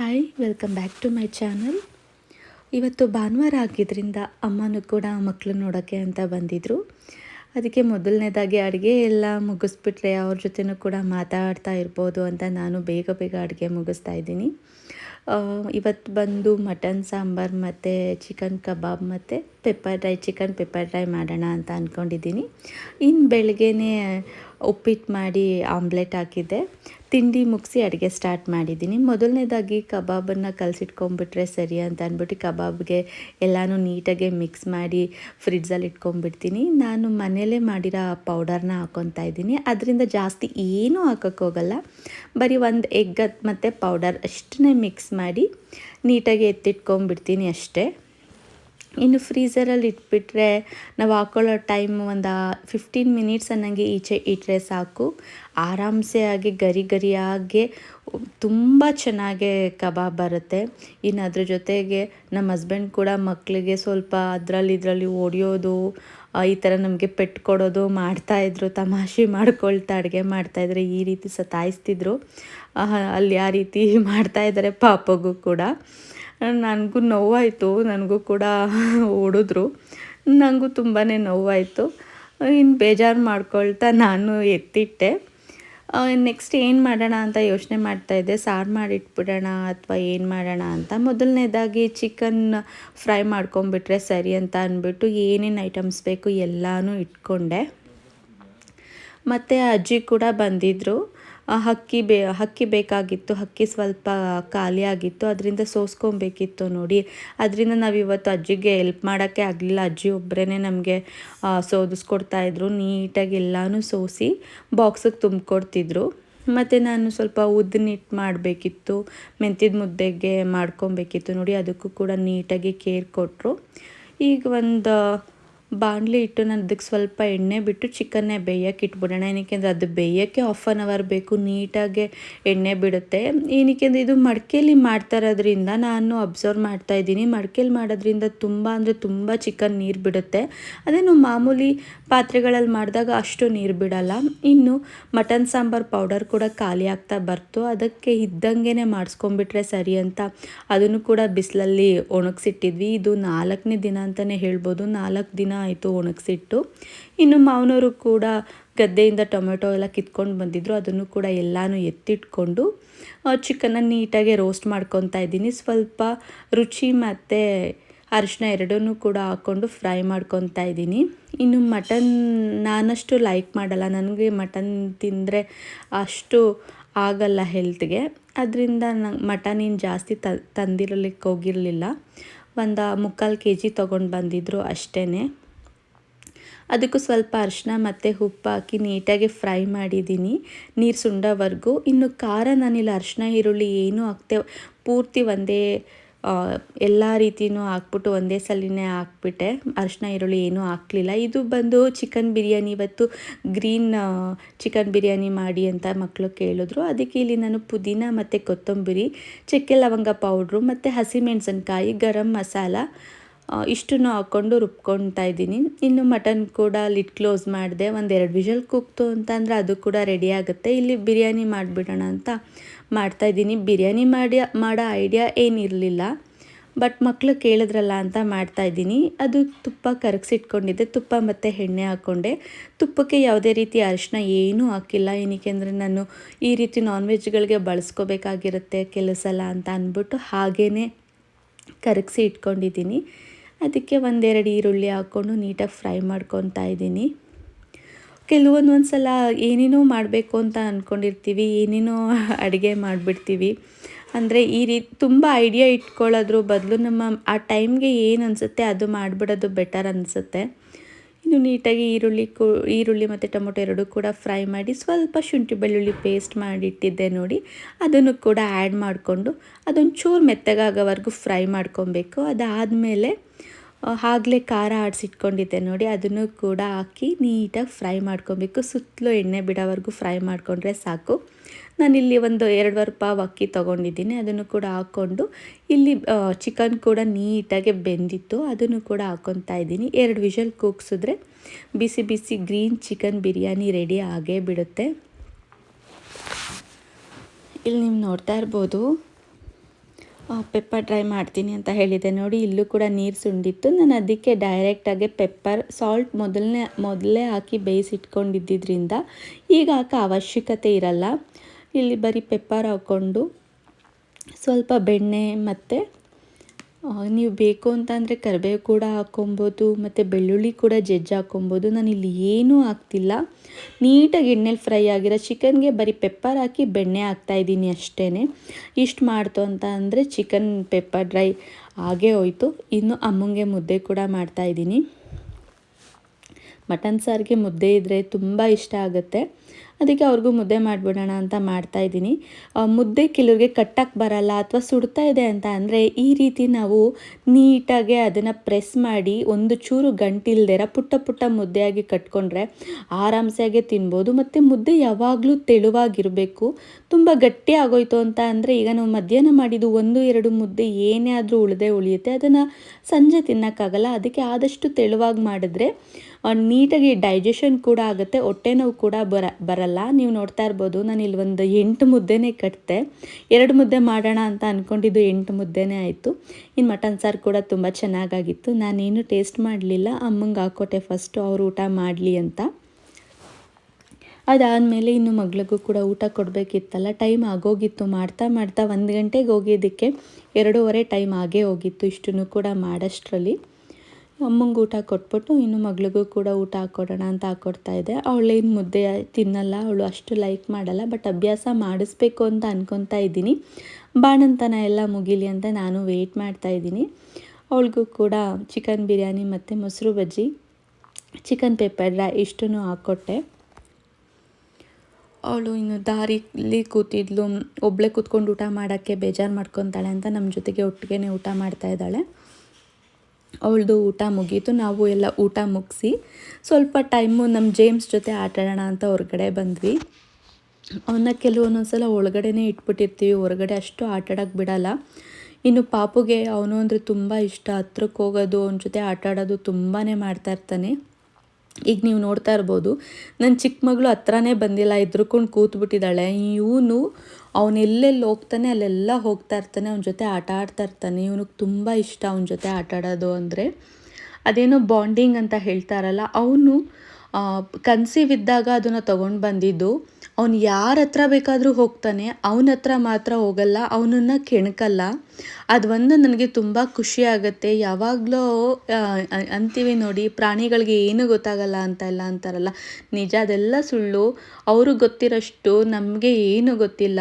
Hi welcome back to my channel ಇವತ್ತು ಭಾನುವಾರ ಆಗಿದ್ದರಿಂದ ಅಮ್ಮನೂ ಕೂಡ ಮಕ್ಕಳು ನೋಡೋಕ್ಕೆ ಅಂತ ಬಂದಿದ್ದರು ಅದಕ್ಕೆ ಮೊದಲನೇದಾಗಿ ಅಡುಗೆ ಎಲ್ಲ ಮುಗಿಸ್ಬಿಟ್ರೆ ಅವ್ರ ಜೊತೆನೂ ಕೂಡ ಮಾತಾಡ್ತಾ ಇರ್ಬೋದು ಅಂತ ನಾನು ಬೇಗ ಬೇಗ ಅಡುಗೆ ಮುಗಿಸ್ತಾ ಇದ್ದೀನಿ. ಇವತ್ತು ಬಂದು ಮಟನ್, ಸಾಂಬಾರು ಮತ್ತು ಚಿಕನ್ ಕಬಾಬ್ ಮತ್ತು pepper dry chicken pepper dry ಮಾಡೋಣ ಅಂತ ಅಂದ್ಕೊಂಡಿದ್ದೀನಿ ಇನ್ನು ಬೆಳಗ್ಗೆನೇ ಉಪ್ಪಿಟ್ಟು ಮಾಡಿ ಆಮ್ಲೆಟ್ ಹಾಕಿದ್ದೆ. ತಿಂಡಿ ಮುಗಿಸಿ ಅಡುಗೆ ಸ್ಟಾರ್ಟ್ ಮಾಡಿದ್ದೀನಿ. ಮೊದಲನೇದಾಗಿ ಕಬಾಬನ್ನು ಕಲಸಿಟ್ಕೊಂಡ್ಬಿಟ್ರೆ ಸರಿ ಅಂತ ಅಂದ್ಬಿಟ್ಟು ಕಬಾಬ್ಗೆ ಎಲ್ಲನೂ ನೀಟಾಗಿ ಮಿಕ್ಸ್ ಮಾಡಿ ಫ್ರಿಡ್ಜಲ್ಲಿ ಇಟ್ಕೊಂಡ್ಬಿಡ್ತೀನಿ ನಾನು ಮನೆಯಲ್ಲೇ ಮಾಡಿರೋ ಪೌಡರ್ನ ಹಾಕ್ಕೊತಾ ಇದ್ದೀನಿ. ಅದರಿಂದ ಜಾಸ್ತಿ ಏನೂ ಹಾಕೋಕ್ಕೋಗಲ್ಲ ಬರೀ ಒಂದು ಎಗ್ ಮತ್ತು ಪೌಡರ್ ಅಷ್ಟನ್ನೇ ಮಿಕ್ಸ್ ಮಾಡಿ ನೀಟಾಗಿ ಎತ್ತಿಟ್ಕೊಂಡ್ಬಿಡ್ತೀನಿ ಅಷ್ಟೇ. ಇನ್ನು ಫ್ರೀಝರಲ್ಲಿ ಇಟ್ಬಿಟ್ರೆ ನಾವು ಹಾಕೊಳ್ಳೋ ಟೈಮ್ ಒಂದು ಫಿಫ್ಟೀನ್ ಮಿನಿಟ್ಸ್ ಅನ್ನಂಗೆ ಈಚೆ ಇಟ್ಟರೆ ಸಾಕು. ಆರಾಮ್ಸೆ ಆಗಿ ಗರಿ ಗರಿಯಾಗೆ ತುಂಬ ಚೆನ್ನಾಗೆ ಕಬಾಬ್ ಬರುತ್ತೆ. ಇನ್ನು ಅದ್ರ ಜೊತೆಗೆ ನಮ್ಮ ಹಸ್ಬೆಂಡ್ ಕೂಡ ಮಕ್ಕಳಿಗೆ ಸ್ವಲ್ಪ ಅದರಲ್ಲಿ ಇದರಲ್ಲಿ ಓಡಿಯೋದು ಈ ಥರ ನಮಗೆ ಪೆಟ್ಟು ಕೊಡೋದು ಮಾಡ್ತಾಯಿದ್ರು ತಮಾಷೆ ಮಾಡ್ಕೊಳ್ತಾ ಅಡುಗೆ ಮಾಡ್ತಾಯಿದ್ರು ಈ ರೀತಿ ಸತಾಯಿಸ್ತಿದ್ರು. ಅಲ್ಲಿ ಆ ರೀತಿ ಮಾಡ್ತಾಯಿದ್ದಾರೆ ಪಾಪಗೂ ಕೂಡ. ನನಗೂ ನೋವಾಯಿತು, ನನಗೂ ಕೂಡ ಓಡಿದ್ರು. ನನಗೂ ತುಂಬಾ ನೋವಾಯಿತು. ಇನ್ನು ಬೇಜಾರು ಮಾಡ್ಕೊಳ್ತಾ ನಾನು ಎತ್ತಿಟ್ಟೆ. ನೆಕ್ಸ್ಟ್ ಏನು ಮಾಡೋಣ ಅಂತ ಯೋಚನೆ ಮಾಡ್ತಾಯಿದ್ದೆ ಸಾರು ಮಾಡಿಟ್ಬಿಡೋಣ ಅಥವಾ ಏನು ಮಾಡೋಣ ಅಂತ. ಮೊದಲನೇದಾಗಿ ಚಿಕನ್ ಫ್ರೈ ಮಾಡ್ಕೊಂಬಿಟ್ರೆ ಸರಿ ಅಂತ ಅಂದ್ಬಿಟ್ಟು ಏನೇನು ಐಟಮ್ಸ್ ಬೇಕು ಎಲ್ಲನೂ ಇಟ್ಕೊಂಡೆ. ಮತ್ತು ಅಜ್ಜಿ ಕೂಡ ಬಂದಿದ್ದರು ಹಕ್ಕಿ ಬೇ, ಹಕ್ಕಿ ಬೇಕಾಗಿತ್ತು, ಹಕ್ಕಿ ಸ್ವಲ್ಪ ಖಾಲಿ ಆಗಿತ್ತು, ಅದರಿಂದ ಸೋಸ್ಕೊಬೇಕಿತ್ತು ನೋಡಿ. ಅದರಿಂದ ನಾವು ಇವತ್ತು ಅಜ್ಜಿಗೆ ಎಲ್ಪ್ ಮಾಡೋಕ್ಕೆ ಆಗಲಿಲ್ಲ. ಅಜ್ಜಿ ಒಬ್ಬರೇ ನಮಗೆ ಸೋದಿಸ್ಕೊಡ್ತಾಯಿದ್ರು ನೀಟಾಗಿ ಎಲ್ಲನೂ ಸೋಸಿ ಬಾಕ್ಸಿಗೆ ತುಂಬಿಕೊಡ್ತಿದ್ರು. ಮತ್ತು ನಾನು ಸ್ವಲ್ಪ ಉದ್ದನಿಟ್ಟು ಮಾಡಬೇಕಿತ್ತು, ಮೆಂತ್ಯದ ಮುದ್ದೆಗೆ ಮಾಡ್ಕೊಬೇಕಿತ್ತು ನೋಡಿ. ಅದಕ್ಕೂ ಕೂಡ ನೀಟಾಗಿ ಕೇರ್ ಕೊಟ್ಟರು ಈಗ ಒಂದು ಬಾಣಲಿ ಇಟ್ಟು ನಾನು ಅದಕ್ಕೆ ಸ್ವಲ್ಪ ಎಣ್ಣೆ ಬಿಟ್ಟು ಚಿಕನ್ನೇ ಬೇಯಕ್ಕೆ ಇಟ್ಬಿಡೋಣ. ಏನಕ್ಕೆ ಅಂದರೆ ಅದು ಬೇಯೋಕ್ಕೆ ಹಾಫ್ ಆನ್ ಅವರ್ ಬೇಕು, ನೀಟಾಗಿ ಎಣ್ಣೆ ಬಿಡುತ್ತೆ. ಏನಕ್ಕೆ ಅಂದರೆ ಇದು ಮಡಿಕೇಲಿ ಮಾಡ್ತಾ ಇರೋದ್ರಿಂದ ನಾನು ಅಬ್ಸರ್ವ್ ಮಾಡ್ತಾ ಇದ್ದೀನಿ. ಮಡಿಕೇಲಿ ಮಾಡೋದ್ರಿಂದ ತುಂಬ ಅಂದರೆ ತುಂಬ ಚಿಕನ್ ನೀರು ಬಿಡುತ್ತೆ. ಅದೇನು ಮಾಮೂಲಿ ಪಾತ್ರೆಗಳಲ್ಲಿ ಮಾಡಿದಾಗ ಅಷ್ಟು ನೀರು ಬಿಡಲ್ಲ. ಇನ್ನು ಮಟನ್ ಸಾಂಬಾರು ಪೌಡರ್ ಕೂಡ ಖಾಲಿ ಆಗ್ತಾ ಬರ್ತು. ಅದಕ್ಕೆ ಇದ್ದಂಗೆ ಮಾಡಿಸ್ಕೊಂಬಿಟ್ರೆ ಸರಿ ಅಂತ ಅದನ್ನು ಕೂಡ ಬಿಸಿಲಲ್ಲಿ ಒಣಗಿಸಿಟ್ಟಿದ್ವಿ. ಇದು ನಾಲ್ಕನೇ ದಿನ ಅಂತಲೇ ಹೇಳ್ಬೋದು. ನಾಲ್ಕು ದಿನ ಆಯಿತು, ಒಣಗಿಸಿಟ್ಟು. ಇನ್ನು ಮಾವನವರು ಕೂಡ ಗದ್ದೆಯಿಂದ ಟೊಮೆಟೊ ಎಲ್ಲ ಕಿತ್ಕೊಂಡು ಬಂದಿದ್ರು. ಅದನ್ನು ಕೂಡ ಎಲ್ಲನೂ ಎತ್ತಿಟ್ಕೊಂಡು ಚಿಕನ್ನ ನೀಟಾಗಿ ರೋಸ್ಟ್ ಮಾಡ್ಕೊತಾ ಇದ್ದೀನಿ. ಸ್ವಲ್ಪ ರುಚಿ ಮತ್ತು ಅರಿಶಿನ ಎರಡನ್ನೂ ಕೂಡ ಹಾಕ್ಕೊಂಡು ಫ್ರೈ ಮಾಡ್ಕೊತಾ ಇದ್ದೀನಿ. ಇನ್ನು ಮಟನ್ ನಾನಷ್ಟು ಲೈಕ್ ಮಾಡಲ್ಲ. ನನಗೆ ಮಟನ್ ತಿಂದರೆ ಅಷ್ಟು ಆಗಲ್ಲ ಹೆಲ್ತ್ಗೆ ಅದರಿಂದ ನಂಗೆ ಮಟನ್ ಏನು ಜಾಸ್ತಿ ತಂದಿರಲಿಕ್ಕೆ ಹೋಗಿರಲಿಲ್ಲ. ಒಂದು ಮುಕ್ಕಾಲು ಕೆ ಜಿ ತೊಗೊಂಡು ಬಂದಿದ್ದರು ಅಷ್ಟೇ ಅದಕ್ಕೂ ಸ್ವಲ್ಪ ಅರಿಶಿನ ಮತ್ತು ಉಪ್ಪು ಹಾಕಿ ನೀಟಾಗಿ ಫ್ರೈ ಮಾಡಿದ್ದೀನಿ. ನೀರು ಸುಂಡೋವರೆಗೂ. ಇನ್ನು ಖಾರ ನಾನಿಲ್ಲಿ ಅರಿಶಿನ ಈರುಳ್ಳಿ ಏನೂ ಹಾಕ್ತೆ, ಪೂರ್ತಿ ಒಂದೇ ಎಲ್ಲ ರೀತಿಯೂ ಹಾಕ್ಬಿಟ್ಟು ಒಂದೇ ಸಲಿನೇ ಹಾಕ್ಬಿಟ್ಟೆ. ಅರಿಶಿನ ಈರುಳ್ಳಿ ಏನೂ ಹಾಕಲಿಲ್ಲ. ಇದು ಬಂದು ಚಿಕನ್ ಬಿರಿಯಾನಿ ಇವತ್ತು ಗ್ರೀನ್ ಚಿಕನ್ ಬಿರಿಯಾನಿ ಮಾಡಿ ಅಂತ ಮಕ್ಕಳು ಕೇಳಿದ್ರು. ಅದಕ್ಕೆ ಇಲ್ಲಿ ನಾನು ಪುದೀನ ಮತ್ತು ಕೊತ್ತಂಬರಿ, ಚಕ್ಕೆ ಲವಂಗ ಪೌಡ್ರು ಮತ್ತು ಹಸಿಮೆಣಸಿನ್ಕಾಯಿ, ಗರಂ ಮಸಾಲ ಇಷ್ಟನ್ನು ಹಾಕ್ಕೊಂಡು ರುಬ್ಕೊತಾ ಇದ್ದೀನಿ. ಇನ್ನು ಮಟನ್ ಕೂಡ ಲಿಡ್ ಕ್ಲೋಸ್ ಮಾಡಿದೆ, ಒಂದೆರಡು ವಿಷಲ್ ಕುಕ್ತು ಅಂತಂದರೆ ಅದು ಕೂಡ ರೆಡಿ ಆಗುತ್ತೆ. ಇಲ್ಲಿ ಬಿರಿಯಾನಿ ಮಾಡಿಬಿಡೋಣ ಅಂತ ಮಾಡ್ತಾ ಇದ್ದೀನಿ. ಬಿರಿಯಾನಿ ಮಾಡಿ, ಮಾಡೋ ಐಡಿಯಾ ಏನಿರಲಿಲ್ಲ. ಬಟ್ ಮಕ್ಕಳು ಕೇಳಿದ್ರಲ್ಲ ಅಂತ ಮಾಡ್ತಾಯಿದ್ದೀನಿ ಅದು ತುಪ್ಪ ಕರಗಿಸಿಟ್ಕೊಂಡಿದ್ದೆ. ತುಪ್ಪ ಮತ್ತು ಎಣ್ಣೆ ಹಾಕ್ಕೊಂಡೆ. ತುಪ್ಪಕ್ಕೆ ಯಾವುದೇ ರೀತಿ ಅರಿಶಿನ ಏನೂ ಹಾಕಿಲ್ಲ. ಏನಕ್ಕೆ ಅಂದರೆ ನಾನು ಈ ರೀತಿ ನಾನ್ ವೆಜ್ಗಳಿಗೆ ಬಳಸ್ಕೋಬೇಕಾಗಿರುತ್ತೆ ಕೆಲಸಲ್ಲ ಸಲ ಅಂತ ಅಂದ್ಬಿಟ್ಟು ಹಾಗೇ ಕರಗಿಸಿ ಇಟ್ಕೊಂಡಿದ್ದೀನಿ. ಅದಕ್ಕೆ ಒಂದೆರಡು ಈರುಳ್ಳಿ ಹಾಕ್ಕೊಂಡು ನೀಟಾಗಿ ಫ್ರೈ ಮಾಡ್ಕೊತಾ ಇದ್ದೀನಿ. ಕೆಲವೊಂದು ಒಂದು ಸಲ ಏನೇನೋ ಮಾಡಬೇಕು ಅಂತ ಅಂದ್ಕೊಂಡಿರ್ತೀವಿ ಏನೇನೋ ಅಡುಗೆ ಮಾಡಿಬಿಡ್ತೀವಿ. ಅಂದರೆ ಈ ರೀತಿ ತುಂಬ ಐಡಿಯಾ ಇಟ್ಕೊಳ್ಳೋದ್ರ ಬದಲು ನಮ್ಮ, ಆ ಟೈಮ್ಗೆ ಏನು ಅನಿಸುತ್ತೆ ಅದು ಮಾಡಿಬಿಡೋದು ಬೆಟರ್ ಅನಿಸುತ್ತೆ. ಇನ್ನು ನೀಟಾಗಿ ಈರುಳ್ಳಿ ಕು, ಈರುಳ್ಳಿ ಮತ್ತು ಟೊಮೊಟೊ ಎರಡೂ ಕೂಡ ಫ್ರೈ ಮಾಡಿ ಸ್ವಲ್ಪ ಶುಂಠಿ ಬೆಳ್ಳುಳ್ಳಿ ಪೇಸ್ಟ್ ಮಾಡಿಟ್ಟಿದ್ದೆ ನೋಡಿ. ಅದನ್ನು ಕೂಡ ಆ್ಯಡ್ ಮಾಡಿಕೊಂಡು ಅದೊಂದು ಚೂರು ಮೆತ್ತಗಾಗೋವರೆಗೂ ಫ್ರೈ ಮಾಡ್ಕೊಬೇಕು. ಅದಾದಮೇಲೆ ಆಗಲೇ ಖಾರ ಆಡಿಸಿಟ್ಕೊಂಡಿದ್ದೆ ನೋಡಿ, ಅದನ್ನು ಕೂಡ ಹಾಕಿ ನೀಟಾಗಿ ಫ್ರೈ ಮಾಡ್ಕೊಬೇಕು. ಸುತ್ತಲೂ ಎಣ್ಣೆ ಬಿಡೋವರೆಗೂ ಫ್ರೈ ಮಾಡಿಕೊಂಡ್ರೆ ಸಾಕು. ನಾನಿಲ್ಲಿ ಒಂದು ಎರಡುವರೆ ಪಾವ್ ಅಕ್ಕಿ ತೊಗೊಂಡಿದ್ದೀನಿ, ಅದನ್ನು ಕೂಡ ಹಾಕ್ಕೊಂಡು. ಇಲ್ಲಿ ಚಿಕನ್ ಕೂಡ ನೀಟಾಗೆ ಬೆಂದಿತ್ತು, ಅದನ್ನು ಕೂಡ ಹಾಕ್ಕೊತಾ ಇದ್ದೀನಿ. ಎರಡು ವಿಷಲ್ ಕೂಗ್ಸಿದ್ರೆ ಬಿಸಿ ಬಿಸಿ ಗ್ರೀನ್ ಚಿಕನ್ ಬಿರಿಯಾನಿ ರೆಡಿ ಆಗೇ ಬಿಡುತ್ತೆ. ಇಲ್ಲಿ ನೀವು ನೋಡ್ತಾ ಇರ್ಬೋದು ಪೆಪ್ಪರ್ ಡ್ರೈ ಮಾಡ್ತೀನಿ ಅಂತ ಹೇಳಿದೆ. ನೋಡಿ, ಇಲ್ಲೂ ಕೂಡ ನೀರು ಸುಂಡಿತ್ತು. ನಾನು ಅದಕ್ಕೆ ಡೈರೆಕ್ಟಾಗಿ ಪೆಪ್ಪರ್ ಸಾಲ್ಟ್ ಮೊದಲನೇ, ಮೊದಲೇ ಹಾಕಿ ಬೇಯಿಸಿಟ್ಕೊಂಡಿದ್ದರಿಂದ ಈಗ ಹಾಕೋ ಅವಶ್ಯಕತೆ ಇರಲ್ಲ. ಇಲ್ಲಿ ಬರೀ ಪೆಪ್ಪರ್ ಹಾಕ್ಕೊಂಡು ಸ್ವಲ್ಪ ಬೆಣ್ಣೆ ಮತ್ತು ನೀವು ಬೇಕು ಅಂತಂದರೆ ಕರಿಬೇವು ಕೂಡ ಹಾಕ್ಕೊಬೋದು, ಮತ್ತು ಬೆಳ್ಳುಳ್ಳಿ ಕೂಡ ಜಜ್ಜಿ ಹಾಕ್ಕೊಬೋದು. ನಾನು ಇಲ್ಲಿ ಏನೂ ಹಾಕ್ತಿಲ್ಲ. ನೀಟಾಗಿ ಎಣ್ಣೆಲಿ ಫ್ರೈ ಆಗಿರೋ ಚಿಕನ್ಗೆ ಬರೀ ಪೆಪ್ಪರ್ ಹಾಕಿ ಬೆಣ್ಣೆ ಹಾಕ್ತಾಯಿದ್ದೀನಿ ಅಷ್ಟೇ ಇಷ್ಟು ಮಾಡ್ತು ಅಂತ ಅಂದರೆ ಚಿಕನ್ ಪೆಪ್ಪರ್ ಡ್ರೈ ಹಾಗೇ ಹೋಯ್ತು. ಇನ್ನು ಅಮ್ಮಂಗೆ ಮುದ್ದೆ ಕೂಡ ಮಾಡ್ತಾಯಿದ್ದೀನಿ ಮಟನ್ ಸಾರಿಗೆ ಮುದ್ದೆ ಇದ್ದರೆ ತುಂಬ ಇಷ್ಟ ಆಗುತ್ತೆ. ಅದಕ್ಕೆ ಅವ್ರಿಗೂ ಮುದ್ದೆ ಮಾಡಿಬಿಡೋಣ ಅಂತ ಮಾಡ್ತಾ ಇದ್ದೀನಿ. ಮುದ್ದೆ ಕೆಲವ್ರಿಗೆ ಕಟ್ಟಕ್ಕೆ ಬರಲ್ಲ ಅಥವಾ ಸುಡ್ತಾ ಇದೆ ಅಂತ ಅಂದರೆ ಈ ರೀತಿ ನಾವು ನೀಟಾಗಿ ಅದನ್ನು ಪ್ರೆಸ್ ಮಾಡಿ ಒಂದು ಚೂರು ಗಂಟಿಲ್ದಿರ ಪುಟ್ಟ ಪುಟ್ಟ ಮುದ್ದೆಯಾಗಿ ಕಟ್ಕೊಂಡ್ರೆ ಆರಾಮ್ಸಾಗೆ ತಿನ್ಬೋದು. ಮತ್ತು ಮುದ್ದೆ ಯಾವಾಗಲೂ ತೆಳುವಾಗಿರಬೇಕು. ತುಂಬ ಗಟ್ಟಿ ಆಗೋಯ್ತು ಅಂತ ಅಂದರೆ ಈಗ ನಾವು ಮಧ್ಯಾಹ್ನ ಮಾಡಿದ್ದು ಒಂದು ಎರಡು ಮುದ್ದೆ ಏನೇ ಆದರೂ ಉಳಿದೇ ಉಳಿಯುತ್ತೆ. ಅದನ್ನು ಸಂಜೆ ತಿನ್ನೋಕ್ಕಾಗಲ್ಲ. ಅದಕ್ಕೆ ಆದಷ್ಟು ತೆಳುವಾಗಿ ಮಾಡಿದ್ರೆ ನೀಟಾಗಿ ಡೈಜೆಷನ್ ಕೂಡ ಆಗುತ್ತೆ, ಹೊಟ್ಟೆ ನೋವು ಕೂಡ ಬರ, ಬರಲ್ಲ. ನೀವು ನೋಡ್ತಾ ಇರ್ಬೋದು, ನಾನು ಇಲ್ಲಿ ಒಂದು ಎಂಟು ಮುದ್ದೆನೇ ಕಟ್ಟಿದೆ ಎರಡು ಮುದ್ದೆ ಮಾಡೋಣ ಅಂತ ಅಂದ್ಕೊಂಡಿದ್ದು ಎಂಟು ಮುದ್ದೆನೇ ಆಯಿತು. ಇನ್ನು ಮಟನ್ ಸಾರು ಕೂಡ ತುಂಬ ಚೆನ್ನಾಗಾಗಿತ್ತು. ನಾನೇನು ಟೇಸ್ಟ್ ಮಾಡಲಿಲ್ಲ. ಅಮ್ಮಂಗೆ ಹಾಕ್ಕೊಟ್ಟೆ ಫಸ್ಟು ಅವ್ರು ಊಟ ಮಾಡಲಿ ಅಂತ. ಅದಾದಮೇಲೆ ಇನ್ನು ಮಗಳಿಗೂ ಕೂಡ ಊಟ ಕೊಡಬೇಕಿತ್ತಲ್ಲ ಟೈಮ್ ಆಗೋಗಿತ್ತು. ಮಾಡ್ತಾ ಮಾಡ್ತಾ ಒಂದು ಗಂಟೆಗೆ ಹೋಗಿದ್ದಕ್ಕೆ ಎರಡೂವರೆ ಟೈಮ್ ಆಗೇ ಹೋಗಿತ್ತು. ಇಷ್ಟನ್ನು ಕೂಡ ಮಾಡೋಷ್ಟರಲ್ಲಿ. ಅಮ್ಮಂಗೆ ಊಟ ಕೊಟ್ಬಿಟ್ಟು ಇನ್ನು ಮಗಳಿಗೂ ಕೂಡ ಊಟ ಹಾಕ್ಕೊಡೋಣ ಅಂತ ಹಾಕ್ಕೊಡ್ತಾ ಇದ್ದೆ ಅವಳೇನು ಮುದ್ದೆ ತಿನ್ನಲ್ಲ, ಅವಳು ಅಷ್ಟು ಲೈಕ್ ಮಾಡಲ್ಲ ಬಟ್ ಅಭ್ಯಾಸ ಮಾಡಿಸ್ಬೇಕು ಅಂತ ಅನ್ಕೊತಾ ಇದ್ದೀನಿ. ಬಾಣಂತನ ಎಲ್ಲ ಮುಗಿಲಿ ಅಂತ ನಾನು ವೆಯ್ಟ್ ಮಾಡ್ತಾ ಇದ್ದೀನಿ. ಅವಳಿಗೂ ಕೂಡ ಚಿಕನ್ ಬಿರಿಯಾನಿ ಮತ್ತು ಮೊಸರು ಬಜ್ಜಿ ಚಿಕನ್ ಪೆಪ್ಪರ್ ಇಷ್ಟನ್ನು ಹಾಕ್ಕೊಟ್ಟೆ ಅವಳು ಇನ್ನು ದಾರಿಲಿ ಕೂತಿದ್ಲು, ಒಬ್ಳೆ ಕೂತ್ಕೊಂಡು ಊಟ ಮಾಡೋಕ್ಕೆ ಬೇಜಾರು ಮಾಡ್ಕೊತಾಳೆ ಅಂತ ನಮ್ಮ ಜೊತೆಗೆ ಒಟ್ಟಿಗೆ ಊಟ ಮಾಡ್ತಾ ಇದ್ದಾಳೆ. ಅವಳದು ಊಟ ಮುಗೀತು, ನಾವು ಎಲ್ಲ ಊಟ ಮುಗಿಸಿ ಸ್ವಲ್ಪ ಟೈಮು ನಮ್ಮ ಜೇಮ್ಸ್ ಜೊತೆ ಆಟಾಡೋಣ ಅಂತ ಹೊರಗಡೆ ಬಂದ್ವಿ. ಅವನ್ನ ಕೆಲವೊಂದೊಂದು ಸಲ ಒಳಗಡೆನೇ ಇಟ್ಬಿಟ್ಟಿರ್ತೀವಿ, ಹೊರಗಡೆ ಅಷ್ಟು ಆಟಾಡೋಕ್ಕೆ ಬಿಡಲ್ಲ. ಇನ್ನು ಪಾಪುಗೆ ಅವನು ಅಂದರೆ ತುಂಬ ಇಷ್ಟ ಹತ್ರಕ್ಕೆ ಹೋಗೋದು, ಅವನ ಜೊತೆ ಆಟ ಆಡೋದು ತುಂಬಾ ಮಾಡ್ತಾ ಇರ್ತಾನೆ. ಈಗ ನೀವು ನೋಡ್ತಾ ಇರ್ಬೋದು ನನ್ನ ಚಿಕ್ಕ ಮಗಳು ಹತ್ರನೇ ಬಂದಿಲ್ಲ, ಎದ್ರುಕೊಂಡು ಕೂತ್ಬಿಟ್ಟಿದ್ದಾಳೆ. ಇವನು ಅವನು ಎಲ್ಲೆಲ್ಲಿ ಹೋಗ್ತಾನೆ, ಅಲ್ಲೆಲ್ಲ ಹೋಗ್ತಾ ಇರ್ತಾನೆ, ಅವನ ಜೊತೆ ಆಟ ಆಡ್ತಾ ಇರ್ತಾನೆ. ಇವನಿಗೆ ತುಂಬ ಇಷ್ಟ ಅವನ ಜೊತೆ ಆಟ ಆಡೋದು ಅಂದರೆ. ಅದೇನೋ ಬಾಂಡಿಂಗ್ ಅಂತ ಹೇಳ್ತಾರಲ್ಲ ಅವನು ಕನ್ಸೀವ್ ಇದ್ದಾಗ ಅದನ್ನು ತೊಗೊಂಡು ಬಂದಿದ್ದು. ಅವನು ಯಾರ ಹತ್ರ ಬೇಕಾದರೂ ಹೋಗ್ತಾನೆ, ಅವನ ಹತ್ರ ಮಾತ್ರ ಹೋಗಲ್ಲ, ಅವನನ್ನು ಕೆಣಕಲ್ಲ. ಅದು ಒಂದು ನನಗೆ ತುಂಬ ಖುಷಿ ಆಗುತ್ತೆ. ಯಾವಾಗಲೂ ಅಂತೀವಿ ನೋಡಿ, ಪ್ರಾಣಿಗಳಿಗೆ ಏನೂ ಗೊತ್ತಾಗಲ್ಲ ಅಂತ ಎಲ್ಲ ಅಂತಾರಲ್ಲ. ನಿಜ ಅದೆಲ್ಲ ಸುಳ್ಳು. ಅವ್ರಿಗೆ ಗೊತ್ತಿರೋಷ್ಟು ನಮಗೆ ಏನೂ ಗೊತ್ತಿಲ್ಲ.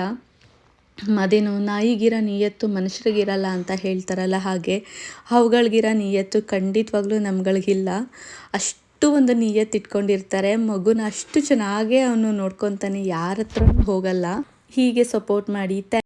ಅದೇನು, ನಾಯಿಗಿರೋ ನಿಯತ್ತು ಮನುಷ್ಯರಿಗಿರಲ್ಲ ಅಂತ ಹೇಳ್ತಾರಲ್ಲ ಹಾಗೆ. ಅವುಗಳಿಗಿರೋ ನಿಯತ್ತು ಖಂಡಿತವಾಗ್ಲೂ ನಮ್ಗಳಿಗಿಲ್ಲ. ಅಷ್ಟು ಒಂದು ನಿಯತ್ತಿಟ್ಕೊಂಡಿರ್ತಾರೆ ಮಗುನ ಅಷ್ಟು ಚೆನ್ನಾಗೆ ಅವನು ನೋಡ್ಕೊತಾನೆ. ಯಾರ ಹತ್ರ ಹೋಗಲ್ಲ. ಹೀಗೆ ಸಪೋರ್ಟ್ ಮಾಡಿ.